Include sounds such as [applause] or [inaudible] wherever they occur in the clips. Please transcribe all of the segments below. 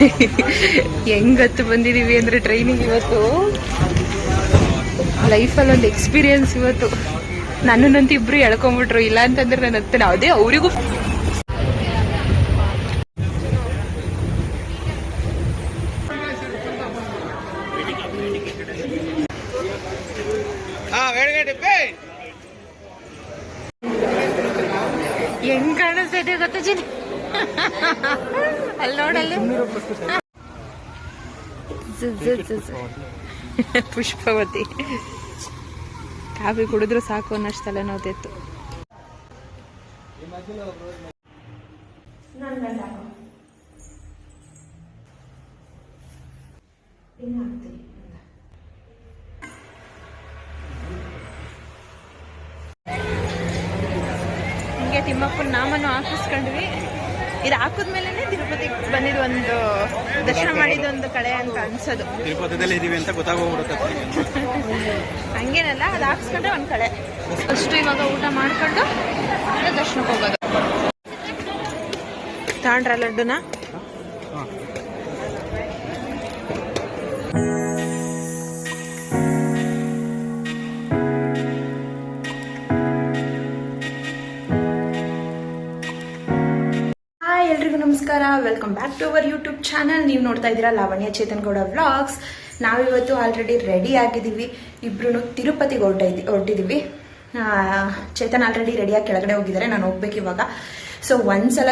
[laughs] ಹೆಂಗತ್ತು ಬಂದಿದೀವಿ ಅಂದ್ರೆ ಟ್ರೈನಿಂಗ್ ಇವತ್ತು. ಲೈಫಲ್ಲಿ ಒಂದು ಎಕ್ಸ್ಪೀರಿಯನ್ಸ್ ಇವತ್ತು. ನನ್ನನ್ನಂತ ಇಬ್ರು ಎಳ್ಕೊಂಬಿಟ್ರು. ಇಲ್ಲ ಅಂತಂದ್ರೆ ನನ್ನ ಅತ್ತೆ ಅದೇ ಅವರಿಗೂ ಹಾ ವೆರಿ ಹೆಂಗ್ ಕಾಣಿಸ್ತೈತೆ ಗೊತ್ತ ಜಿನಿ ಅಲ್ಲಿ ನೋಡಲ್ಲಿ ಝು, ಝು, ಝು, ಝು. [laughs] ಪುಷ್ಪವತಿ. ಕಾಫಿ ಕುಡಿದ್ರು ಸಾಕು ಅನ್ನಷ್ಟು ತಲೆನೋತಿತ್ತು ಹಿಂಗೆ ತಿಮ್ಮಪ್ಪನ ನಾಮನ್ನು ಹಾಕಿಸ್ಕೊಂಡ್ವಿ. ಇದು ಹಾಕಿದ್ಮೇಲೆ ತಿರುಪತಿ ಬಂದಿದ್ದು ಒಂದು ದರ್ಶನ ಮಾಡಿದ ಒಂದು ಕಳೆ ಅಂತ ಅನ್ಸೋದು. ತಿರುಪತಿದಲ್ಲಿ ಇದೀವಿ ಅಂತ ಗೊತ್ತಾಗೋಗ್ಬಿಡುತ್ತೆ ಹಂಗೇನಲ್ಲ ಅದು ಹಾಕ್ಸ್ಕೊಂಡ್ರೆ ಒಂದು ಕಳೆ ಅಷ್ಟು ಇವಾಗ ಊಟ ಮಾಡ್ಕೊಂಡು ದರ್ಶನಕ್ಕೆ ಹೋಗೋದು. ತಾಂಡ್ರ ಲಡ್ಡುನ welcome back to our YouTube channel ನೀವು ನೋಡ್ತಾ ಇದ್ದೀರಾ ಲಾವಣ್ಯ ಚೇತನ್ ಗೌಡ ವ್ಲಾಗ್ಸ್ ನಾವಿವತ್ತು ಆಲ್ರೆಡಿ ರೆಡಿ ಆಗಿದ್ದೀವಿ. ಇಬ್ರು ತಿರುಪತಿಗೆ ಹೊರಟ ಹೊರಟಿದ್ದೀವಿ. ಚೇತನ್ ಆಲ್ರೆಡಿ ರೆಡಿಯಾಗಿ ಕೆಳಗಡೆ ಹೋಗಿದ್ದಾರೆ ನಾನು ಹೋಗ್ಬೇಕು ಇವಾಗ. ಸೊ ಒಂದ್ಸಲ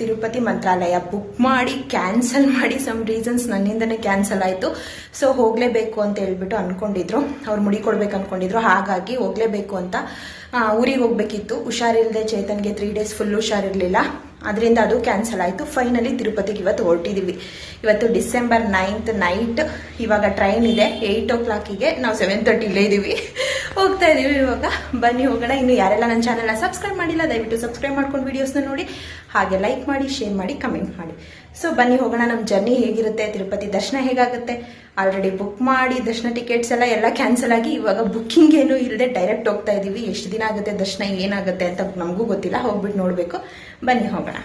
ತಿರುಪತಿ ಮಂತ್ರಾಲಯ ಬುಕ್ ಮಾಡಿ ಕ್ಯಾನ್ಸಲ್ ಮಾಡಿ ಸಮ್ ರೀಸನ್ಸ್ ನನ್ನಿಂದನೇ ಕ್ಯಾನ್ಸಲ್ ಆಯಿತು. ಸೊ ಹೋಗಲೇಬೇಕು ಅಂತ ಹೇಳ್ಬಿಟ್ಟು ಅಂದ್ಕೊಂಡಿದ್ರು ಅವ್ರು ಮುಡಿ ಕೊಡ್ಬೇಕು ಅನ್ಕೊಂಡಿದ್ರು. ಹಾಗಾಗಿ ಹೋಗಲೇಬೇಕು ಅಂತ ಊರಿಗೆ ಹೋಗ್ಬೇಕಿತ್ತು. ಹುಷಾರಿಲ್ಲದೆ ಚೇತನ್ಗೆ ತ್ರೀ ಡೇಸ್ ಫುಲ್ ಹುಷಾರಿರಲಿಲ್ಲ. ಅದರಿಂದ ಅದು ಕ್ಯಾನ್ಸಲ್ ಆಯಿತು. ಫೈನಲಿ ತಿರುಪತಿಗೆ ಇವತ್ತು ಹೊರಟಿದ್ದೀವಿ ಇವತ್ತು ಡಿಸೆಂಬರ್ ನೈನ್ತ್ ನೈಟ್ ಇವಾಗ ಟ್ರೈನ್ ಇದೆ. ಏಯ್ಟ್ ಓ ಕ್ಲಾಕಿಗೆ ನಾವು ಸೆವೆನ್ ತರ್ಟಿಲೇ ಇದ್ದೀವಿ ಹೋಗ್ತಾ ಇದೀವಿ ಇವಾಗ. ಬನ್ನಿ ಹೋಗೋಣ. ಇನ್ನು ಯಾರೆಲ್ಲ ನನ್ನ ಚಾನಲ್ನ ಸಬ್ಸ್ಕ್ರೈಬ್ ಮಾಡಿಲ್ಲ, ದಯವಿಟ್ಟು ಸಬ್ಸ್ಕ್ರೈಬ್ ಮಾಡ್ಕೊಂಡು ವೀಡಿಯೋಸ್ನ ನೋಡಿ. ಹಾಗೆ ಲೈಕ್ ಮಾಡಿ ಶೇರ್ ಮಾಡಿ ಕಮೆಂಟ್ ಮಾಡಿ. ಸೊ ಬನ್ನಿ ಹೋಗೋಣ. ನಮ್ಮ ಜರ್ನಿ ಹೇಗಿರುತ್ತೆ? ತಿರುಪತಿ ದರ್ಶನ ಹೇಗಾಗುತ್ತೆ? ಆಲ್ರೆಡಿ ಬುಕ್ ಮಾಡಿ, ದರ್ಶನ ಟಿಕೆಟ್ಸ್ ಎಲ್ಲ ಎಲ್ಲ ಕ್ಯಾನ್ಸಲ್ ಆಗಿ ಇವಾಗ ಬುಕ್ಕಿಂಗ್ ಏನೂ ಇಲ್ಲದೆ ಡೈರೆಕ್ಟ್ ಹೋಗ್ತಾ ಇದ್ದೀವಿ ಎಷ್ಟು ದಿನ ಆಗುತ್ತೆ, ದರ್ಶನ ಏನಾಗುತ್ತೆ ಅಂತ ನಮಗೂ ಗೊತ್ತಿಲ್ಲ. ಹೋಗ್ಬಿಟ್ಟು ನೋಡಬೇಕು. ಬನ್ನಿ ಹೋಗೋಣ.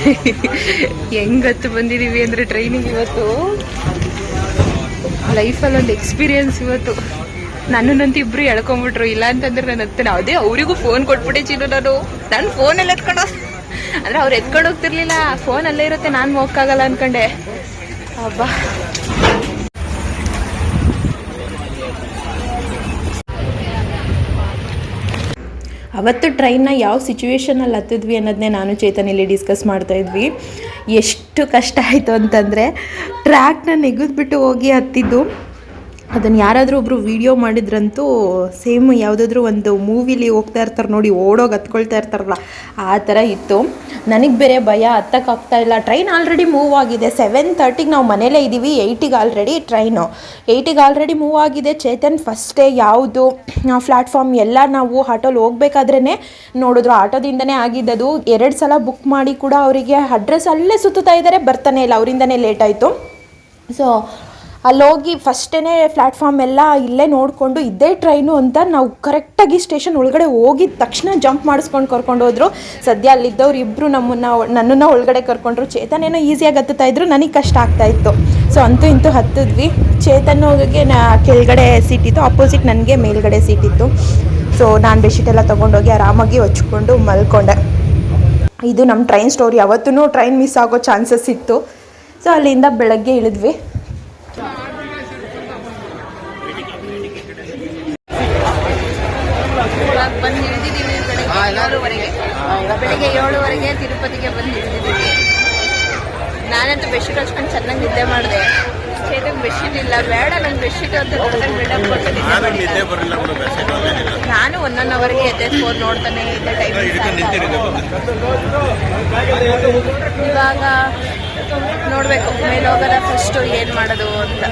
[laughs] ಹೆಂಗತ್ತು ಬಂದಿದೀವಿ ಅಂದ್ರೆ ಟ್ರೈನಿಂಗ್ ಇವತ್ತು? ಲೈಫಲ್ಲಿ ಒಂದು ಎಕ್ಸ್ಪೀರಿಯನ್ಸ್ ಇವತ್ತು. ನನ್ನನ್ನಂತೂ ಇಬ್ರು ಎಳ್ಕೊಂಬಿಟ್ರು. ಇಲ್ಲ ಅಂತಂದ್ರೆ ನನ್ನ ಹತ್ತಿರ ಅದೇ ಅವರಿಗೂ ಫೋನ್ ಕೊಟ್ಬಿಟ್ಟೆ ಚಿನ್ನು ನಾನು. ನನ್ನ ಫೋನಲ್ಲಿ ಎತ್ಕೊಂಡ ಅಂದ್ರೆ ಅವ್ರು ಎತ್ಕೊಂಡು ಹೋಗ್ತಿರ್ಲಿಲ್ಲ. ಫೋನ್ ಅಲ್ಲೇ ಇರುತ್ತೆ. ನಾನು ಹೋಗ್ಕಾಗಲ್ಲ ಅನ್ಕೊಂಡೆ. ಅಬ್ಬಾ. ಅವತ್ತು ಟ್ರೈನ್ನ ಯಾವ ಸಿಚುವೇಶನಲ್ಲಿ ಹತ್ತಿದ್ವಿ ಅನ್ನೋದನ್ನೇ ನಾನು ಚೇತನಲ್ಲಿ ಡಿಸ್ಕಸ್ ಮಾಡ್ತಾ ಇದ್ವಿ. ಎಷ್ಟು ಕಷ್ಟ ಆಯಿತು ಅಂತಂದರೆ ಟ್ರ್ಯಾಕ್ನ ನೆಗೆದ್ಬಿಟ್ಟು ಹೋಗಿ ಹತ್ತಿದ್ದು ಅದನ್ನು ಯಾರಾದರೂ ಒಬ್ಬರು ವಿಡಿಯೋ ಮಾಡಿದ್ರಂತೂ ಸೇಮ್ ಯಾವುದಾದ್ರೂ ಒಂದು ಮೂವಿಲಿ ಹೋಗ್ತಾ ಇರ್ತಾರೆ ನೋಡಿ, ಓಡೋಗಿ ಹತ್ಕೊಳ್ತಾ ಇರ್ತಾರಲ್ಲ, ಆ ಥರ ಇತ್ತು. ನನಗೆ ಬೇರೆ ಭಯ ಹತ್ತಕ್ಕಾಗ್ತಾ ಇಲ್ಲ. ಟ್ರೈನ್ ಆಲ್ರೆಡಿ ಮೂವ್ ಆಗಿದೆ. ಸೆವೆನ್ ತರ್ಟಿಗೆ ನಾವು ಮನೇಲೇ ಇದ್ದೀವಿ ಏಯ್ಟಿಗೆ ಆಲ್ರೆಡಿ ಟ್ರೈನು ಏಯ್ಟಿಗೆ ಆಲ್ರೆಡಿ ಮೂವ್ ಆಗಿದೆ. ಚೇತನ್ ಫಸ್ಟೇ ಯಾವುದು ಪ್ಲ್ಯಾಟ್ಫಾರ್ಮ್ ಎಲ್ಲ ನಾವು ಆಟೋಲಿ ಹೋಗ್ಬೇಕಾದ್ರೇ ನೋಡಿದ್ರು. ಆಟೋದಿಂದನೇ ಆಗಿದ್ದದು. ಎರಡು ಸಲ ಬುಕ್ ಮಾಡಿ ಕೂಡ ಅವರಿಗೆ ಅಡ್ರೆಸ್ ಅಲ್ಲೇ ಸುತ್ತುತ್ತಾ ಇದ್ದಾರೆ ಬರ್ತಾನೆ ಇಲ್ಲ. ಅವರಿಂದನೇ ಲೇಟ್ ಆಯಿತು. ಸೊ ಅಲ್ಲೋಗಿ ಫಸ್ಟೇ ಪ್ಲ್ಯಾಟ್ಫಾರ್ಮ್ ಎಲ್ಲ ಇಲ್ಲೇ ನೋಡಿಕೊಂಡು ಇದೇ ಟ್ರೈನು ಅಂತ ನಾವು ಕರೆಕ್ಟಾಗಿ ಸ್ಟೇಷನ್ ಒಳಗಡೆ ಹೋಗಿದ ತಕ್ಷಣ ಜಂಪ್ ಮಾಡಿಸ್ಕೊಂಡು ಕರ್ಕೊಂಡು ಹೋದ್ರು. ಸದ್ಯ ಅಲ್ಲಿದ್ದವ್ರು ಇಬ್ಬರು ನಮ್ಮನ್ನು, ನನ್ನನ್ನು ಒಳಗಡೆ ಕರ್ಕೊಂಡ್ರು. ಚೇತನ್ ಏನೋ ಈಸಿಯಾಗಿ ಹತ್ತುತ್ತಾ ಇದ್ರು, ನನಗೆ ಕಷ್ಟ ಆಗ್ತಾ ಇತ್ತು. ಸೊ ಅಂತೂ ಇಂತೂ ಹತ್ತಿದ್ವಿ. ಚೇತನ್ಗೆ ನಾ ಕೆಳಗಡೆ ಸೀಟ್ ಇತ್ತು ಅಪೋಸಿಟ್ ನನಗೆ ಮೇಲ್ಗಡೆ ಇತ್ತು. ಸೊ ನಾನು ಬೆಡ್ಶೀಟ್ ಎಲ್ಲ ತೊಗೊಂಡೋಗಿ ಆರಾಮಾಗಿ ಹೊಚ್ಕೊಂಡು ಮಲ್ಕೊಂಡೆ. ಇದು ನಮ್ಮ ಟ್ರೈನ್ ಸ್ಟೋರಿ ಯಾವತ್ತೂ ಟ್ರೈನ್ ಮಿಸ್ ಆಗೋ ಚಾನ್ಸಸ್ ಇತ್ತು. ಸೊ ಅಲ್ಲಿಂದ ಬೆಳಗ್ಗೆ ಇಳಿದ್ವಿ. ಬಂದು ಇಳಿದಿದ್ದೀವಿ ಬೆಳಗ್ಗೆ ಏಳುವರೆಗೆ. ಬೆಳಿಗ್ಗೆ ಏಳುವರೆಗೆ ತಿರುಪತಿಗೆ ಬಂದು ಇಳಿದಿದ್ದೀವಿ ನಾನಂತೂ ಬೆಡ್ಶೀಟ್ ಹಚ್ಕೊಂಡು ಚೆನ್ನಾಗಿ ನಿದ್ದೆ ಮಾಡಿದೆ. ಚೇತನ್ ಬೆಡ್ಶೀಟ್ ಇಲ್ಲ ಬೇಡ ನಂಗೆ ಬೆಡ್ಶೀಟ್ ಅಂತ ದೊಡ್ಡದಾಗಿ ಬಿಲ್ಡಪ್ ಒಂದೇನಿಲ್ಲ ನಾನು ಒಂದೊಂದು ಒನ್ ಅವರ್ಗೆ ಎದ್ದೆ ಫೋನ್ ನೋಡ್ತಾನೆ ಇದ್ದೆ ಟೈಮ್ ಇವಾಗ ನೋಡಬೇಕು ಮೇಲೆ ಹೋಗೋಣ ಫಸ್ಟು ಏನು ಮಾಡೋದು ಅಂತ.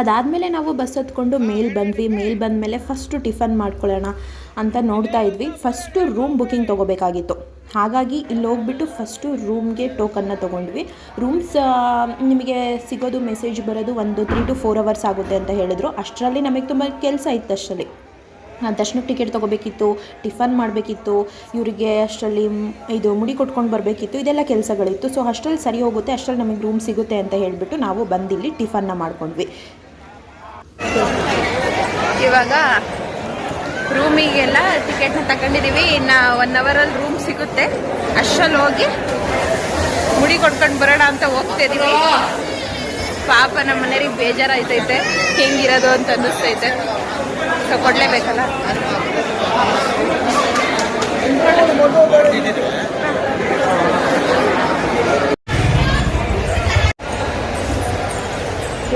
ಅದಾದಮೇಲೆ ನಾವು ಬಸ್ ಹತ್ಕೊಂಡು ಮೇಲೆ ಬಂದ್ವಿ. ಮೇಲ್ ಬಂದಮೇಲೆ ಫಸ್ಟು ಟಿಫನ್ ಮಾಡ್ಕೊಳ್ಳೋಣ ಅಂತ ನೋಡ್ತಾ ಇದ್ವಿ. ಫಸ್ಟು ರೂಮ್ ಬುಕಿಂಗ್ ತೊಗೋಬೇಕಾಗಿತ್ತು. ಹಾಗಾಗಿ ಇಲ್ಲಿ ಹೋಗ್ಬಿಟ್ಟು ಫಸ್ಟು ರೂಮ್ಗೆ ಟೋಕನ್ನ ತೊಗೊಂಡ್ವಿ. ರೂಮ್ಸ್ ನಿಮಗೆ ಸಿಗೋದು ಮೆಸೇಜ್ ಬರೋದು ಒಂದು ತ್ರೀ ಟು ಫೋರ್ ಅವರ್ಸ್ ಆಗುತ್ತೆ ಅಂತ ಹೇಳಿದ್ರು. ಅಷ್ಟರಲ್ಲಿ ನಮಗೆ ತುಂಬ ಕೆಲಸ ಇತ್ತು ಅಷ್ಟರಲ್ಲಿ. ದರ್ಶನಕ್ಕೆ ಟಿಕೆಟ್ ತೊಗೋಬೇಕಿತ್ತು, ಟಿಫನ್ ಮಾಡಬೇಕಿತ್ತು, ಇವರಿಗೆ ಅಷ್ಟರಲ್ಲಿ ಇದು ಮುಡಿ ಕೊಟ್ಕೊಂಡು ಬರಬೇಕಿತ್ತು, ಇದೆಲ್ಲ ಕೆಲಸಗಳಿತ್ತು. ಸೊ ಅಷ್ಟರಲ್ಲಿ ಸರಿ ಹೋಗುತ್ತೆ, ಅಷ್ಟರಲ್ಲಿ ನಮಗೆ ರೂಮ್ ಸಿಗುತ್ತೆ ಅಂತ ಹೇಳಿಬಿಟ್ಟು ನಾವು ಬಂದಿಲ್ಲಿ ಟಿಫನ್ನ ಮಾಡ್ಕೊಂಡ್ವಿ. ಇವಾಗ ರೂಮಿಗೆಲ್ಲ ಟಿಕೆಟ್ನ ತಗೊಂಡಿದ್ದೀವಿ. ಇನ್ನು ಒನ್ ಅವರಲ್ಲಿ ರೂಮ್ ಸಿಗುತ್ತೆ. ಅಷ್ಟರಲ್ಲಿ ಹೋಗಿ ಮುಡಿ ಕೊಡ್ಕೊಂಡು ಬರೋಣ ಅಂತ ಹೋಗ್ತಿದ್ದೀವಿ ಪಾಪ ನಮ್ಮ ಮನೆಯವ್ರಿಗೆ ಬೇಜಾರಾಯ್ತೈತೆ. ಹೆಂಗಿರೋದು ಅಂತ ಅನ್ನಿಸ್ತೈತೆ. ಸೊ, ಕೊಡಲೇಬೇಕಲ್ಲ?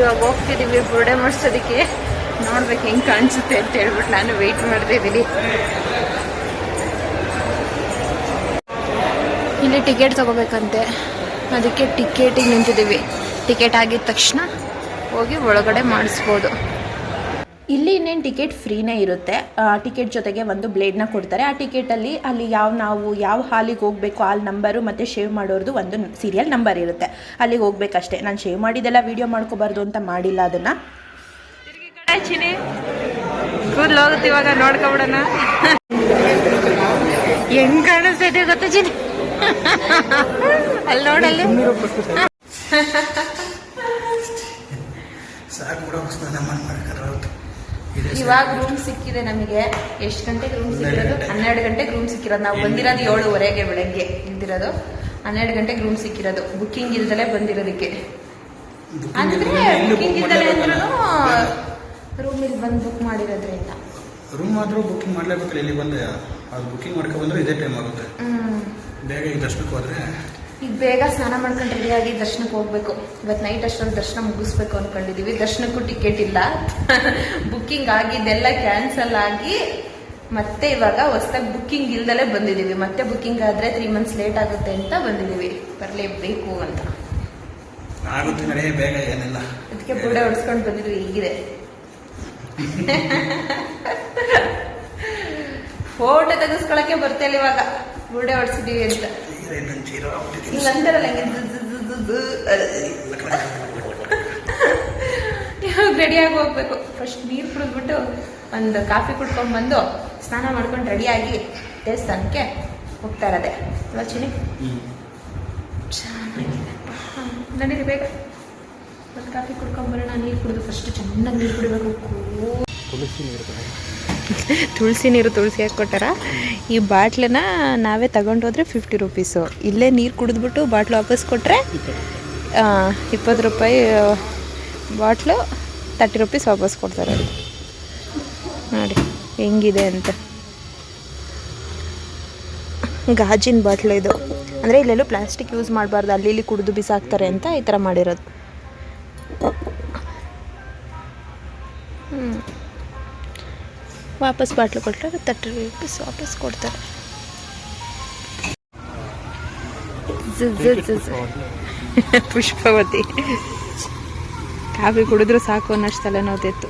ಇವಾಗ ಹೋಗ್ತಿದ್ದೀವಿ ಬುರುಡೆ ಮಾಡಿಸೋದಕ್ಕೆ ನೋಡ್ಬೇಕು ಹೆಂಗೆ ಕಾಣಿಸುತ್ತೆ ಅಂತ ಹೇಳ್ಬಿಟ್ಟು ನಾನು ವೆಯ್ಟ್ ಮಾಡ್ತಾ ಇದ್ದೀನಿ. ಇಲ್ಲಿ ಟಿಕೆಟ್ ತಗೋಬೇಕಂತೆ. ಅದಕ್ಕೆ ಟಿಕೆಟಿಗೆ ನಿಂತಿದ್ದೀವಿ. ಟಿಕೆಟ್ ಆಗಿದ ತಕ್ಷಣ ಹೋಗಿ ಒಳಗಡೆ ಮಾಡಿಸ್ಬೋದು. ಇಲ್ಲಿ ಇನ್ನೇನು ಟಿಕೆಟ್ ಫ್ರೀನೇ ಇರುತ್ತೆ. ಟಿಕೆಟ್ ಜೊತೆಗೆ ಒಂದು ಬ್ಲೇಡ್ನ ಕೊಡ್ತಾರೆ. ಆ ಟಿಕೆಟಲ್ಲಿ ಅಲ್ಲಿ ಯಾವ ನಾವು ಯಾವ ಹಾಲಿಗೆ ಹೋಗಬೇಕು ಆ ನಂಬರು ಮತ್ತು ಶೇವ್ ಮಾಡೋರ್ದು ಒಂದು ಸೀರಿಯಲ್ ನಂಬರ್ ಇರುತ್ತೆ. ಅಲ್ಲಿಗೆ ಹೋಗ್ಬೇಕಷ್ಟೇ. ನಾನು ಶೇವ್ ಮಾಡಿದ್ದೆಲ್ಲ ವೀಡಿಯೋ ಮಾಡ್ಕೋಬಾರ್ದು ಅಂತ ಮಾಡಿಲ್ಲ ಅದನ್ನು. ಇವಾಗ ನೋಡ್ಕೊಬಿಡೋಣ ಹೆಂಗ್ ಕಾಣಿಸ್ತೈತೆ ಗೊತ್ತಾ [laughs] ಅಲ್ಲಿ ನೋಡಲ್ಲಿ [laughs] ಸಾಕು ಬಿಡೋ ಸ್ನಾನ ಮಾಡಿ ಮಾಡ್ಕೊಂಡು ಇವಾಗ ರೂಮ್ ಸಿಕ್ಕಿದೆ ನಮಗೆ. ಎಷ್ಟು ಗಂಟೆಗೆ ರೂಮ್ ಸಿಕ್ಕಿರೋದು? ಹನ್ನೆರಡು ಗಂಟೆಗೆ ರೂಮ್ ಸಿಕ್ಕಿರೋದು. ನಾವು ಬಂದಿರೋದು ಏಳುವರೆಗೆ ಬೆಳಗ್ಗೆ ಇದ್ದಿರೋದು ಹನ್ನೆರಡು ಗಂಟೆಗೆ ರೂಮ್ ಸಿಕ್ಕಿರೋದು. ಬುಕ್ಕಿಂಗ್ ಇಲ್ದಲೆ ಬಂದಿರೋದಕ್ಕೆ. ಅಂದ್ರೆ ಬುಕ್ಕಿಂಗ್ ಇಲ್ದಲೆ ಅಂದ್ರೂ ರೂಮಿಗೆ ಬಂದು ಬುಕ್ ಮಾಡಿರೋದ್ರಿಂದ. ರೂಮ್ ಬುಕಿಂಗ್ ಮಾಡ್ಲೇಬೇಕಲ್ಲ ಇಲ್ಲಿ ಬಂದೆ? ಅದು ಬುಕಿಂಗ್ ಮಾಡ್ಕೊಂಡು ಬಂದ್ರೆ ಇದೇ ಟೈಮ್ ಆಗುತ್ತೆ. ಬೇಗ ದರ್ಶನಕ್ಕೆ ಹೋದ್ರೆ ಈಗ ಬೇಗ ಸ್ನಾನ ಮಾಡ್ಕೊಂಡು ರೆಡಿಯಾಗಿ ದರ್ಶನಕ್ಕೆ ಹೋಗ್ಬೇಕು. ಇವತ್ತು ನೈಟ್ ಅಷ್ಟೊಂದು ದರ್ಶನ ಮುಗಿಸ್ಬೇಕು ಅಂದ್ಕೊಂಡಿದ್ದೀವಿ ದರ್ಶನಕ್ಕೂ ಟಿಕೆಟ್ ಇಲ್ಲ. ಬುಕ್ಕಿಂಗ್ ಆಗಿದ್ದೆಲ್ಲ ಕ್ಯಾನ್ಸಲ್ ಆಗಿ ಮತ್ತೆ ಇವಾಗ ಹೊಸ್ದಾಗಿ ಬುಕ್ಕಿಂಗ್ ಇಲ್ದಲೇ ಬಂದಿದ್ದೀವಿ ಮತ್ತೆ ಬುಕ್ಕಿಂಗ್ ಆದ್ರೆ ತ್ರೀ ಮಂತ್ಸ್ ಲೇಟ್ ಆಗುತ್ತೆ ಅಂತ ಬಂದಿದ್ದೀವಿ ಬರಲೇಬೇಕು ಅಂತ. ಅದಕ್ಕೆ ಬುಡೆ ಹೊಡ್ಸ್ಕೊಂಡು ಬಂದಿದ್ವಿ ಹೀಗಿದೆ. ಫೋಟೋ ತೆಗೆಸ್ಕೊಳಕ್ಕೆ ಬರ್ತಿಲ್ಲ ಇವಾಗ. ಬುಡೆ ಹೊಡ್ಸಿದೀವಿ ಅಂತ. ಅದ್- ಇವಾಗ ರೆಡಿಯಾಗಿ ಹೋಗ್ಬೇಕು. ಫಸ್ಟ್ ನೀರು ಕುಡಿದ್ಬಿಟ್ಟು ಒಂದು ಕಾಫಿ ಕುಡ್ಕೊಂಡು ಬಂದು ಸ್ನಾನ ಮಾಡ್ಕೊಂಡು ರೆಡಿಯಾಗಿ ದೇವಸ್ಥಾನಕ್ಕೆ ಹೋಗ್ತಾ ಇರೋದೆ. ಯೋಚನೆ ಚೆನ್ನಾಗಿದೆ. ನನಗೆ ಬೇಗ ಒಂದು ಕಾಫಿ ಕುಡ್ಕೊಂಬರೋಣ ನೀರು ಕುಡಿದು ಫಸ್ಟ್ ಚೆನ್ನಾಗಿ ನೀರು ಕುಡಿಬೇಕು. ತುಳಸಿ ನೀರು ತುಳಸಿ ನೀರು ತುಳಸಿ ಹಾಕ್ಕೊಟ್ಟಾರ? ಈ ಬಾಟ್ಲನ್ನ ನಾವೇ ತಗೊಂಡೋದ್ರೆ ಫಿಫ್ಟಿ ರುಪೀಸು ಇಲ್ಲೇ ನೀರು ಕುಡಿದ್ಬಿಟ್ಟು ಬಾಟ್ಲು ವಾಪಸ್ ಕೊಟ್ಟರೆ ಇಪ್ಪತ್ತು ರೂಪಾಯಿ ಬಾಟ್ಲು ತರ್ಟಿ ರುಪೀಸ್ ವಾಪಸ್ ಕೊಡ್ತಾರೆ ನೋಡಿ, ಹೆಂಗಿದೆ ಅಂತ. ಗಾಜಿನ ಬಾಟ್ಲು ಇದು. ಅಂದರೆ ಇಲ್ಲೆಲ್ಲೂ ಪ್ಲಾಸ್ಟಿಕ್ ಯೂಸ್ ಮಾಡಬಾರ್ದು. ಅಲ್ಲಿ ಇಲ್ಲಿ ಕುಡಿದು ಬಿಸಾಕ್ತಾರೆ ಅಂತ ಈ ಥರ ಮಾಡಿರೋದು. ವಾಪಸ್ ಬಾಟ್ಲು ಕೊಟ್ಟರೆ ತರ್ಟಿ ರುಪೀಸ್ ವಾಪಸ್ ಕೊಡ್ತಾರೆ. ಪುಷ್ಪವತಿ. ಕಾಫಿ ಕುಡಿದ್ರು ಸಾಕು ಅನ್ನೋಷ್ಟು ತಲೆನೋದಿತ್ತು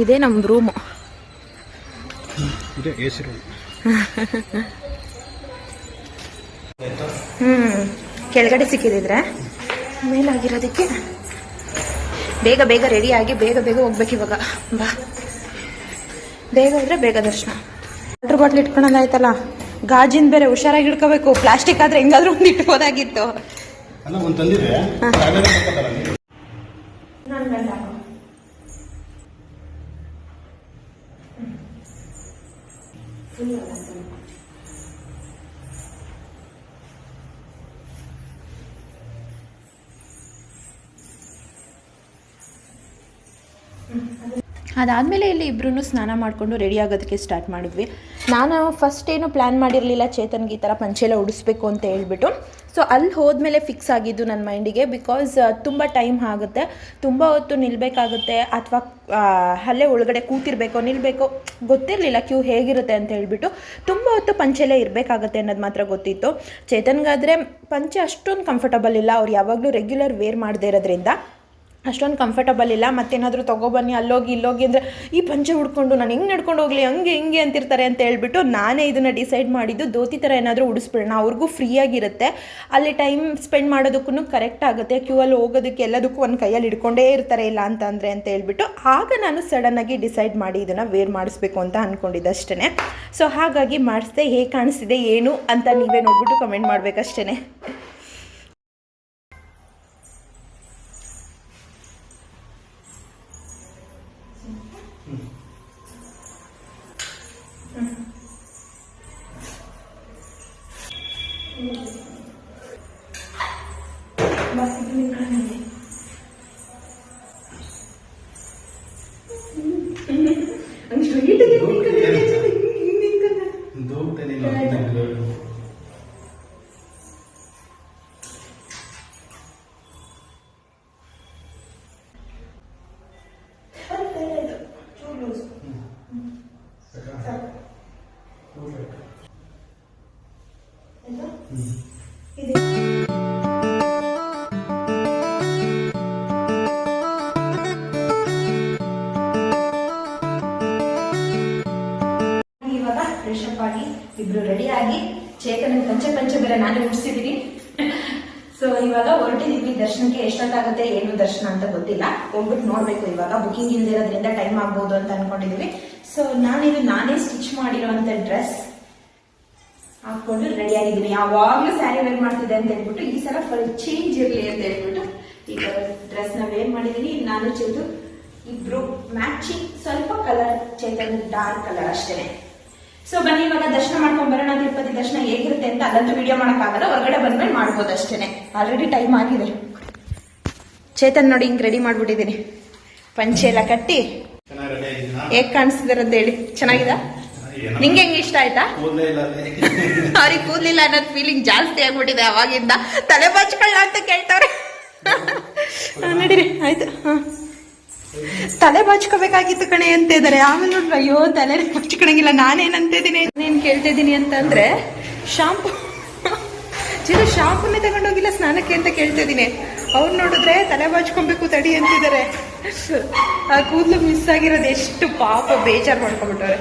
ಇದೇ ನಮ್ದು ರೂಮ್. [laughs] ಹ್ಞೂ ಕೆಳಗಡೆ ಸಿಕ್ಕಿದ್ರೆ ಮೇಲಾಗಿರೋದಕ್ಕೆ ಬೇಗ ಬೇಗ ರೆಡಿ ಆಗಿ ಬೇಗ ಬೇಗ ಹೋಗ್ಬೇಕು ಇವಾಗ. ಬಾ. ಬೇಗ ಹೋದ್ರೆ ಬೇಗ ದರ್ಶನ. ವಾಟರ್ ಬಾಟ್ಲ್ ಆಯ್ತಲ್ಲ? ಗಾಜಿನ ಬೇರೆ ಹುಷಾರಾಗಿ ಇಟ್ಕೋಬೇಕು. ಪ್ಲಾಸ್ಟಿಕ್ ಆದ್ರೆ ಹೆಂಗಾದ್ರೂ ಒಂದು ಇಟ್ಬೋದಾಗಿತ್ತು ಅಲ್ಲ ಅದಾದಮೇಲೆ ಇಲ್ಲಿ ಇಬ್ಬರೂ ಸ್ನಾನ ಮಾಡಿಕೊಂಡು ರೆಡಿ ಆಗೋದಕ್ಕೆ ಸ್ಟಾರ್ಟ್ ಮಾಡಿದ್ವಿ. ನಾನು ಫಸ್ಟ್ ಏನು ಪ್ಲ್ಯಾನ್ ಮಾಡಿರಲಿಲ್ಲ ಚೇತನ್ಗೆ ಈ ಥರ ಪಂಚೆಲ್ಲ ಉಡಿಸ್ಬೇಕು ಅಂತ ಹೇಳ್ಬಿಟ್ಟು. ಸೊ ಅಲ್ಲಿ ಹೋದ್ಮೇಲೆ ಫಿಕ್ಸ್ ಆಗಿದ್ದು ನನ್ನ ಮೈಂಡಿಗೆ ಬಿಕಾಸ್ ತುಂಬ ಟೈಮ್ ಆಗುತ್ತೆ. ತುಂಬ ಹೊತ್ತು ನಿಲ್ಲಬೇಕಾಗುತ್ತೆ ಅಥವಾ ಅಲ್ಲೇ ಒಳಗಡೆ ಕೂತಿರ್ಬೇಕೋ ನಿಲ್ಲಬೇಕೋ ಗೊತ್ತಿರಲಿಲ್ಲ ಕ್ಯೂ ಹೇಗಿರುತ್ತೆ ಅಂತ ಹೇಳ್ಬಿಟ್ಟು. ತುಂಬ ಹೊತ್ತು ಪಂಚೆಲ್ಲೇ ಇರಬೇಕಾಗತ್ತೆ ಅನ್ನೋದು ಮಾತ್ರ ಗೊತ್ತಿತ್ತು. ಚೇತನ್ಗಾದರೆ ಪಂಚೆ ಅಷ್ಟೊಂದು ಕಂಫರ್ಟಬಲ್ ಇಲ್ಲ. ಅವ್ರು ಯಾವಾಗಲೂ ರೆಗ್ಯುಲರ್ ವೇರ್ ಮಾಡದೇ ಇರೋದ್ರಿಂದ. ಅಷ್ಟೊಂದು ಕಂಫರ್ಟಬಲ್ ಇಲ್ಲ. ಮತ್ತೇನಾದರೂ ತೊಗೊಬನ್ನಿ ಅಲ್ಲೋಗಿ, ಇಲ್ಲೋಗಿ ಅಂದರೆ ಈ ಪಂಚೆ ಉಡ್ಕೊಂಡು ನಾನು ಹೆಂಗೆ ನಡ್ಕೊಂಡು ಹೋಗಲಿ, ಹಂಗೆ, ಹಿಂಗೆ ಅಂತಿರ್ತಾರೆ ಅಂತ ಹೇಳ್ಬಿಟ್ಟು ನಾನೇ ಇದನ್ನು ಡಿಸೈಡ್ ಮಾಡಿದ್ದು ಧೋತಿ ಥರ ಏನಾದರೂ ಉಡಿಸ್ಬಿಡೋಣ ಅವ್ರಿಗೂ ಫ್ರೀಯಾಗಿರುತ್ತೆ ಅಲ್ಲಿ ಟೈಮ್ ಸ್ಪೆಂಡ್ ಮಾಡೋದಕ್ಕೂ ಕರೆಕ್ಟ್ ಆಗುತ್ತೆ. ಕ್ಯೂ ಅಲ್ಲಿ ಹೋಗೋದಕ್ಕೆ ಎಲ್ಲದಕ್ಕೂ ಒಂದು ಕೈಯಲ್ಲಿ ಹಿಡ್ಕೊಂಡೇ ಇರ್ತಾರೆ, ಇಲ್ಲ ಅಂತಂದರೆ ಅಂತ ಹೇಳ್ಬಿಟ್ಟು ಆಗ ನಾನು ಸಡನ್ನಾಗಿ ಡಿಸೈಡ್ ಮಾಡಿ ಇದನ್ನು ವೇರ್ ಮಾಡಿಸ್ಬೇಕು ಅಂತ ಅಂದ್ಕೊಂಡಿದ್ದೆ ಅಷ್ಟೇ ಸೊ ಹಾಗಾಗಿ ಮಾಡಿಸ್ದೆ ಹೇಗೆ ಕಾಣಿಸ್ತಿದೆ, ಏನು ಅಂತ ನೀವೇ ನೋಡ್ಬಿಟ್ಟು ಕಮೆಂಟ್ ಮಾಡಬೇಕಷ್ಟೇ ಇವಾಗ ಚೇತನ ಪಂಚೆ ಪಂಚೆ ಬೇರೆ ನಾನು ಮುಗಿಸಿದೀನಿ ಸೊ ಇವಾಗ ಹೊರಟಿದೀವಿ ದರ್ಶನಕ್ಕೆ ಎಷ್ಟೊತ್ತಾಗುತ್ತೆ ಏನು ದರ್ಶನ ಅಂತ ಗೊತ್ತಿಲ್ಲ. ಹೋಗ್ಬಿಟ್ಟು ನೋಡ್ಬೇಕು ಇವಾಗ. ಬುಕಿಂಗ್ ಇಲ್ದಿರೋದ್ರಿಂದ ಟೈಮ್ ಆಗ್ಬಹುದು ಅಂತ ಅನ್ಕೊಂಡಿದೀವಿ. ಸೊ ನಾನಿದು ನಾನೇ ಸ್ಟಿಚ್ ಮಾಡಿರುವಂತ ಡ್ರೆಸ್ ಹಾಕೊಂಡು ರೆಡಿ ಆಗಿದ್ದೀನಿ. ಯಾವಾಗ್ಲೂ ಸ್ಯಾರಿ ವೇರ್ ಮಾಡ್ತಿದ್ದೆ ಅಂತ ಹೇಳ್ಬಿಟ್ಟು, ಈ ಸಲ ಫುಲ್ ಚೇಂಜ್ ಇರಲಿ ಅಂತ ಹೇಳ್ಬಿಟ್ಟು ಈಗ ಡ್ರೆಸ್ನ ವೇರ್ ಮಾಡಿದೀನಿ. ನಾನು ಚೇತು ಇಬ್ರು ಮ್ಯಾಚಿಂಗ್ ಸ್ವಲ್ಪ ಕಲರ್ ಚೇತನ್ ಡಾರ್ಕ್ ಕಲರ್ ಅಷ್ಟೇನೆ. ಸೊ ಬನ್ನಿ ಇವಾಗ ದರ್ಶನ ಮಾಡ್ಕೊಂಡ್ ಬರೋಣ ತಿರುಪತಿ ದರ್ಶನ ಹೇಗಿರುತ್ತೆ ಅಂತ ಅದಂತೂ ವಿಡಿಯೋ ಆಗಲ್ಲ ಹೊರಗಡೆ ಬಂದ್ಮೇಲೆ ಮಾಡ್ಬೋದು ಅಷ್ಟೇನೆ ಆಲ್ರೆಡಿ ಟೈಮ್ ಆಗಿದೆ. ಚೇತನ್ ನೋಡಿ ಹಿಂಗ್ ರೆಡಿ ಮಾಡ್ಬಿಟ್ಟಿದ್ದೀನಿ ಪಂಚೆ ಎಲ್ಲ ಕಟ್ಟಿ ಹೇಗ್ ಕಾಣಿಸ್ತಿದಾರೆ ಅಂತ ಹೇಳಿ. ಚೆನ್ನಾಗಿದ? ನಿಂಗೆ ಹೆಂಗ್ ಇಷ್ಟ ಆಯ್ತಾ. ಅವ್ರಿಗೆ ಕೂದ್ಲಿಲ್ಲ ಅನ್ನೋದ್ ಫೀಲಿಂಗ್ ಜಾಸ್ತಿ ಆಗ್ಬಿಟ್ಟಿದೆ ಅವಾಗಿಂದ. ತಲೆ ಬಚ್ಕೊಳ್ಳ ಅಂತ ಕೇಳ್ತವ್ರೆ. ನಡೀರಿ ಆಯ್ತು. ಹಾ. ತಲೆ ಬಾಚ್ಕೋಬೇಕಾಗಿತ್ತು ಕಣೆ ಅಂತ ಇದಾರೆ. ಆಮೇಲೆ ನೋಡ್ರಿ, ಅಯ್ಯೋ ತಲೆ ಬಾಚ್ಕೊಳಂಗಿಲ್ಲ. ನಾನೇನಂತ ಇದೀನಿ ಏನ್ ಕೇಳ್ತಾ ಇದೀನಿ ಅಂತಂದ್ರೆ, ಶಾಂಪು ಚಿರು ಶಾಂಪುನೇ ತಗೊಂಡೋಗಿಲ್ಲ ಸ್ನಾನಕ್ಕೆ ಅಂತ ಕೇಳ್ತಾ ಇದ್ದೀನಿ. ಅವ್ರು ನೋಡಿದ್ರೆ ತಲೆ ಬಾಚ್ಕೊಬೇಕು, ತಡಿ ಅಂತಿದ್ದಾರೆ ಆ ಕೂದಲು ಮಿಸ್ ಆಗಿರೋದು ಎಷ್ಟು ಪಾಪ ಬೇಜಾರು ಮಾಡ್ಕೊಂಡ್ಬಿಟ್ಟವ್ರೆ.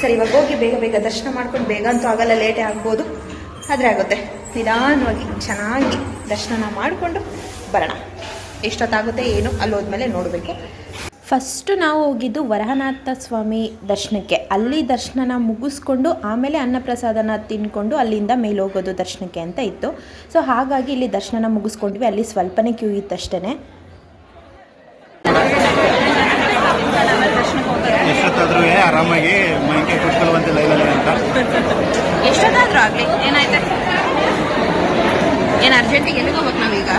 ಸರಿ, ಇವಾಗ ಹೋಗಿ ಬೇಗ ಬೇಗ ದರ್ಶನ ಮಾಡ್ಕೊಂಡು ಬೇಗ ಅಂತೂ ಆಗಲ್ಲ, ಲೇಟೇ ಆಗ್ಬೋದು. ಆದರೆ ಆಗುತ್ತೆ. ನಿಧಾನವಾಗಿ, ಚೆನ್ನಾಗಿ ದರ್ಶನ ಮಾಡಿಕೊಂಡು ಬರೋಣ. ಎಷ್ಟೊತ್ತಾಗುತ್ತೆ ಏನು ಅಲ್ಲಿ ಹೋದ್ಮೇಲೆ ನೋಡಬೇಕು. ಫಸ್ಟು ನಾವು ಹೋಗಿದ್ದು ವರಹನಾಥ ಸ್ವಾಮಿ ದರ್ಶನಕ್ಕೆ. ಅಲ್ಲಿ ದರ್ಶನನ ಮುಗಿಸ್ಕೊಂಡು ಆಮೇಲೆ ಅನ್ನಪ್ರಸಾದನ ತಿನ್ಕೊಂಡು ಅಲ್ಲಿಂದ ಮೇಲೆ ಹೋಗೋದು ದರ್ಶನಕ್ಕೆ ಅಂತ ಇತ್ತು. ಸೊ ಹಾಗಾಗಿ ಇಲ್ಲಿ ದರ್ಶನನ ಮುಗಿಸ್ಕೊಂಡ್ವಿ. ಅಲ್ಲಿ ಸ್ವಲ್ಪನೇ ಕ್ಯೂ ಇತ್ತಷ್ಟೇ ಎಷ್ಟೊತ್ತಾದ್ರೂ ಆರಾಮಾಗಿ ಆಗಲಿ. ಏನಾಯ್ತು? ಏನು ಅರ್ಜೆಂಟಿಗೆ ಎಲ್ಲಿಗೆ ಹೋಗ್ಬೇಕು ನಾವೀಗ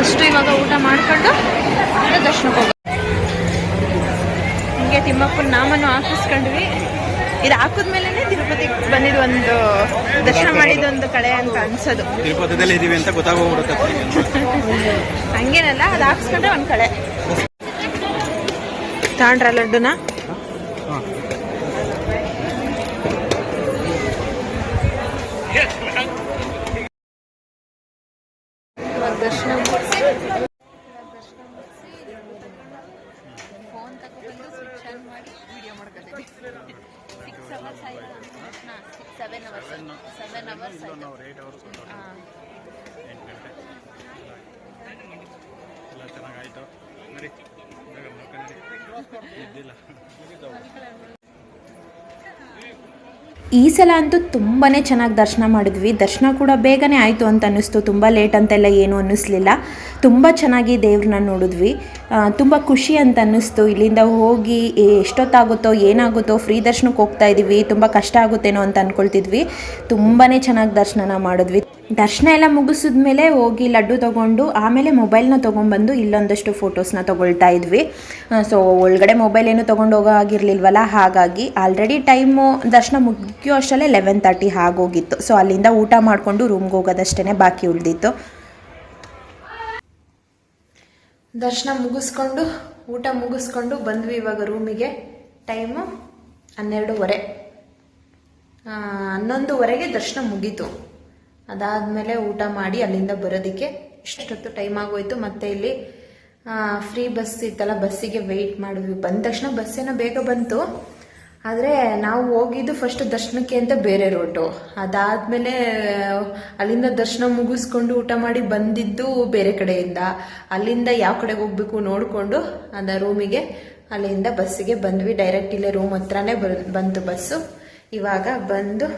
ಫಸ್ಟು ಇವಾಗ ಊಟ ಮಾಡ್ಕೊಂಡು ದರ್ಶನಕ್ಕೆ ಹೋಗೋದು. ಹಿಂಗೆ ತಿಮ್ಮಪ್ಪನ ನಾಮನ್ನು ಹಾಕಿಸ್ಕೊಂಡ್ವಿ. ಇದು ಹಾಕಿದ್ಮೇಲೆ ತಿರುಪತಿಗೆ ಬಂದಿದ್ದು ಒಂದು ದರ್ಶನ ಮಾಡಿದ ಒಂದು ಕಡೆ ಅಂತ ಅನ್ಸೋದು. ತಿರುಪತಿದಲ್ಲಿ ಇದೀವಿ ಅಂತ ಗೊತ್ತಾಗೋಗ್ಬಿಡುತ್ತೆ. ಹಂಗೇನಲ್ಲ ಅದು ಹಾಕ್ಸ್ಕೊಂಡ್ರೆ ಒಂದ್ ಕಡೆ. ತಾಂಡ್ರ ಲಡ್ಡುನ? ದರ್ಶನ ಫೋನ್ ತಗೊಬಂದು ಸ್ವಿಚ್ ಆನ್ ಮಾಡಿ ವಿಡಿಯೋ ಸಿಕ್ಸ್ ಅವರ್ಸ್ ಆಯ್ತು ಸೆವೆನ್ ಅವರ್ಸ್ ಸೆವೆನ್ ಅವರ್ಸ್ ಆಯ್ತು. ಹಾಂ. ಎಲ್ಲ ಚೆನ್ನಾಗಾಯ್ತು. ನಡಿ. ಇದ್ದಿಲ್ಲ. ಈ ಸಲ ಅಂತೂ ತುಂಬಾ ಚೆನ್ನಾಗಿ ದರ್ಶನ ಮಾಡಿದ್ವಿ. ದರ್ಶನ ಕೂಡ ಬೇಗನೆ ಆಯಿತು ಅಂತ ಅನ್ನಿಸ್ತು. ತುಂಬ ಲೇಟ್ ಅಂತೆಲ್ಲ ಏನು ಅನ್ನಿಸ್ಲಿಲ್ಲ. ತುಂಬ ಚೆನ್ನಾಗಿ ದೇವ್ರನ್ನ ನೋಡಿದ್ವಿ. ತುಂಬ ಖುಷಿ ಅಂತ ಅನ್ನಿಸ್ತು. ಇಲ್ಲಿಂದ ಹೋಗಿ ಎಷ್ಟೊತ್ತಾಗುತ್ತೋ, ಏನಾಗುತ್ತೋ ಫ್ರೀ ದರ್ಶನಕ್ಕೆ ಹೋಗ್ತಾ ಇದ್ದೀವಿ ತುಂಬ ಕಷ್ಟ ಆಗುತ್ತೇನೋ ಅಂತ ಅಂದ್ಕೊಳ್ತಿದ್ವಿ ತುಂಬಾ ಚೆನ್ನಾಗಿ ದರ್ಶನ ಮಾಡಿದ್ವಿ. ದರ್ಶನ ಎಲ್ಲ ಮುಗಿಸಿದ್ಮೇಲೆ ಹೋಗಿ ಲಡ್ಡು ತೊಗೊಂಡು ಆಮೇಲೆ ಮೊಬೈಲ್ನ ತೊಗೊಂಬಂದು ಇಲ್ಲೊಂದಷ್ಟು ಫೋಟೋಸ್ನ ತೊಗೊಳ್ತಾ ಇದ್ವಿ. ಸೊ ಒಳಗಡೆ ಮೊಬೈಲ್ ಏನು ತೊಗೊಂಡು ಹೋಗೋ ಆಗಿರಲಿಲ್ವಲ್ಲ, ಹಾಗಾಗಿ ಆಲ್ರೆಡಿ ಟೈಮು ದರ್ಶನ ಮುಗಿಯೋ ಅಷ್ಟರಲ್ಲೇ ಲೆವೆನ್ ತರ್ಟಿ ಆಗೋಗಿತ್ತು. ಸೊ ಅಲ್ಲಿಂದ ಊಟ ಮಾಡಿಕೊಂಡು ರೂಮ್ಗೆ ಹೋಗೋದಷ್ಟೇ ಬಾಕಿ ಉಳಿದಿತ್ತು. ದರ್ಶನ ಮುಗಿಸ್ಕೊಂಡು, ಊಟ ಮುಗಿಸ್ಕೊಂಡು ಬಂದ್ವಿ ಇವಾಗ ರೂಮಿಗೆ ಟೈಮು ಹನ್ನೆರಡೂವರೆ. ಹನ್ನೊಂದುವರೆಗೆ ದರ್ಶನ ಮುಗೀತು. ಅದಾದಮೇಲೆ ಊಟ ಮಾಡಿ ಅಲ್ಲಿಂದ ಬರೋದಕ್ಕೆ ಇಷ್ಟೊತ್ತು ಟೈಮ್ ಆಗೋಯ್ತು. ಮತ್ತೆ ಇಲ್ಲಿ ಫ್ರೀ ಬಸ್ ಇತ್ತಲ್ಲ ಬಸ್ಸಿಗೆ ವೆಯ್ಟ್ ಮಾಡಿದ್ವಿ. ಬಂದ ತಕ್ಷಣ ಬಸ್ಸೇನೋ ಬೇಗ ಬಂತು. ಆದರೆ ನಾವು ಹೋಗಿದ್ದು ಫಸ್ಟ್ ದರ್ಶನಕ್ಕೆ ಅಂತ ಬೇರೆ ರೋಟು ಅದಾದಮೇಲೆ, ಅಲ್ಲಿಂದ ದರ್ಶನ ಮುಗಿಸ್ಕೊಂಡು ಊಟ ಮಾಡಿ ಬಂದಿದ್ದು ಬೇರೆ ಕಡೆಯಿಂದ. ಅಲ್ಲಿಂದ ಯಾವ ಕಡೆಗೆ ಹೋಗ್ಬೇಕು ನೋಡಿಕೊಂಡು ಅದ ರೂಮಿಗೆ ಅಲ್ಲಿಂದ ಬಸ್ಸಿಗೆ ಬಂದ್ವಿ. ಡೈರೆಕ್ಟ್ ಇಲ್ಲೇ ರೂಮ್ ಹತ್ರನೇ ಬಂತು ಬಸ್ಸು ಇವಾಗ ಬಂದು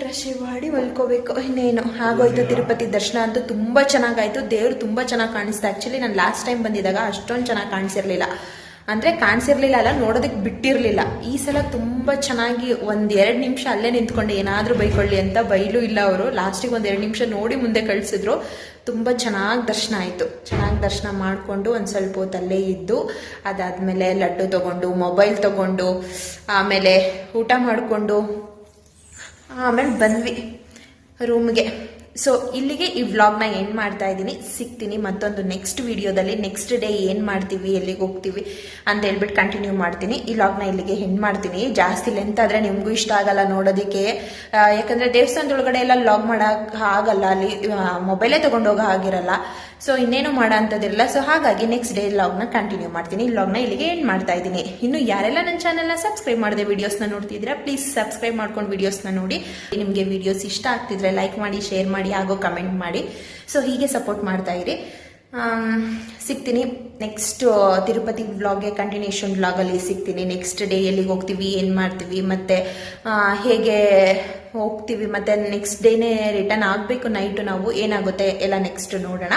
ಡ್ರೆಸ್ ಮಾಡಿ ಮಲ್ಕೋಬೇಕು ಇನ್ನೇನು? ಹಾಗೋಯ್ತು ತಿರುಪತಿ ದರ್ಶನ ಅಂತೂ ತುಂಬ ಚೆನ್ನಾಗಾಯ್ತು. ದೇವ್ರು ತುಂಬ ಚೆನ್ನಾಗಿ ಕಾಣಿಸ್ತಾ ಆ್ಯಕ್ಚುಲಿ ನಾನು ಲಾಸ್ಟ್ ಟೈಮ್ ಬಂದಿದ್ದಾಗ ಅಷ್ಟೊಂದು ಚೆನ್ನಾಗಿ ಕಾಣಿಸಿರ್ಲಿಲ್ಲ. ಅಂದರೆ ಕಾಣಿಸಿರ್ಲಿಲ್ಲ ಅಲ್ಲ ನೋಡೋದಕ್ಕೆ ಬಿಟ್ಟಿರಲಿಲ್ಲ. ಈ ಸಲ ತುಂಬ ಚೆನ್ನಾಗಿ ಒಂದು ಎರಡು ನಿಮಿಷ ಅಲ್ಲೇ ನಿಂತ್ಕೊಂಡು. ಏನಾದರೂ ಬೈಕೊಳ್ಳಿ ಅಂತ ಬೈಲು ಇಲ್ಲ ಅವರು. ಲಾಸ್ಟಿಗೆ ಒಂದು ಎರಡು ನಿಮಿಷ ನೋಡಿ ಮುಂದೆ ಕಳಿಸಿದ್ರು. ತುಂಬ ಚೆನ್ನಾಗಿ ದರ್ಶನ ಆಯಿತು. ಚೆನ್ನಾಗಿ ದರ್ಶನ ಮಾಡಿಕೊಂಡು ಒಂದು ಸ್ವಲ್ಪ ಹೊತ್ತು ಅಲ್ಲೇ ಇದ್ದು, ಅದಾದಮೇಲೆ ಲಡ್ಡು ತಗೊಂಡು, ಮೊಬೈಲ್ ತಗೊಂಡು, ಆಮೇಲೆ ಊಟ ಮಾಡಿಕೊಂಡು ಆಮೇಲೆ ಬಂದ್ವಿ ರೂಮ್ಗೆ. ಸೊ ಇಲ್ಲಿಗೆ ಈ ವ್ಲಾಗ್ನ ಎಂಡ್ ಮಾಡ್ತಾ ಇದ್ದೀನಿ. ಸಿಗ್ತೀನಿ ಮತ್ತೊಂದು ನೆಕ್ಸ್ಟ್ ವಿಡಿಯೋದಲ್ಲಿ ನೆಕ್ಸ್ಟ್ ಡೇ ಏನು ಮಾಡ್ತೀವಿ, ಎಲ್ಲಿಗೆ ಹೋಗ್ತೀವಿ ಅಂತ ಹೇಳ್ಬಿಟ್ಟು ಕಂಟಿನ್ಯೂ ಮಾಡ್ತೀನಿ. ಈ ವ್ಲಾಗ್ನ ಇಲ್ಲಿಗೆ ಎಂಡ್ ಮಾಡ್ತೀನಿ. ಜಾಸ್ತಿ ಲೆಂತ್ ಆದರೆ ನಿಮಗೂ ಇಷ್ಟ ಆಗಲ್ಲ ನೋಡೋದಕ್ಕೆ. ಯಾಕಂದರೆ ದೇವಸ್ಥಾನದೊಳಗಡೆ ಎಲ್ಲ ವ್ಲಾಗ್ ಮಾಡೋಕೆ ಆಗಲ್ಲ. ಅಲ್ಲಿ ಮೊಬೈಲೇ ತೊಗೊಂಡೋಗೋ ಆಗಿರಲ್ಲ ಸೊ ಇನ್ನೇನು ಮಾಡೋ ಅಂಥದ್ದಿರಲ್ಲ ಸೊ ಹಾಗಾಗಿ ನೆಕ್ಸ್ಟ್ ಡೇ ಲಾಗ್ನ ಕಂಟಿನ್ಯೂ ಮಾಡ್ತೀನಿ. ಲಾಗ್ನ ಇಲ್ಲಿಗೆ ಎಂಡ್ ಮಾಡ್ತಾ ಇದ್ದೀನಿ. ಇನ್ನು ಯಾರೆಲ್ಲ ನನ್ನ ಚಾನಲ್ನ ಸಬ್ಸ್ಕ್ರೈಬ್ ಮಾಡಿದೆ ವೀಡಿಯೋಸ್ನ ನೋಡ್ತಿದ್ದೀರಾ ಪ್ಲೀಸ್ ಸಬ್ಸ್ಕ್ರೈಬ್ ಮಾಡ್ಕೊಂಡು ವೀಡಿಯೋಸ್ನ ನೋಡಿ. ನಿಮಗೆ ವಿಡಿಯೋಸ್ ಇಷ್ಟ ಆಗ್ತಿದ್ರೆ ಲೈಕ್ ಮಾಡಿ ಶೇರ್ ಮಾಡಿ, ಹಾಗೂ ಕಮೆಂಟ್ ಮಾಡಿ. ಸೊ ಹೀಗೆ ಸಪೋರ್ಟ್ ಮಾಡ್ತಾ ಇರಿ. ಸಿಗ್ತೀನಿ ನೆಕ್ಸ್ಟ್ ತಿರುಪತಿ ವ್ಲಾಗ್ಗೆ ಕಂಟಿನ್ಯೂಷನ್ ವ್ಲಾಗಲ್ಲಿ ಸಿಗ್ತೀನಿ. ನೆಕ್ಸ್ಟ್ ಡೇ ಎಲ್ಲಿಗೆ ಹೋಗ್ತೀವಿ, ಏನು ಮಾಡ್ತೀವಿ, ಮತ್ತು ಹೇಗೆ ಹೋಗ್ತೀವಿ, ಮತ್ತು ನೆಕ್ಸ್ಟ್ ಡೇನೇ ರಿಟರ್ನ್ ಆಗಬೇಕು ನೈಟು ನಾವು ಏನಾಗುತ್ತೆ, ಎಲ್ಲ ನೆಕ್ಸ್ಟ್ ನೋಡೋಣ.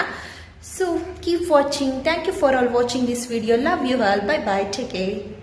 So keep watching. Thank you for all watching this video. Love you all. Bye bye. Take care.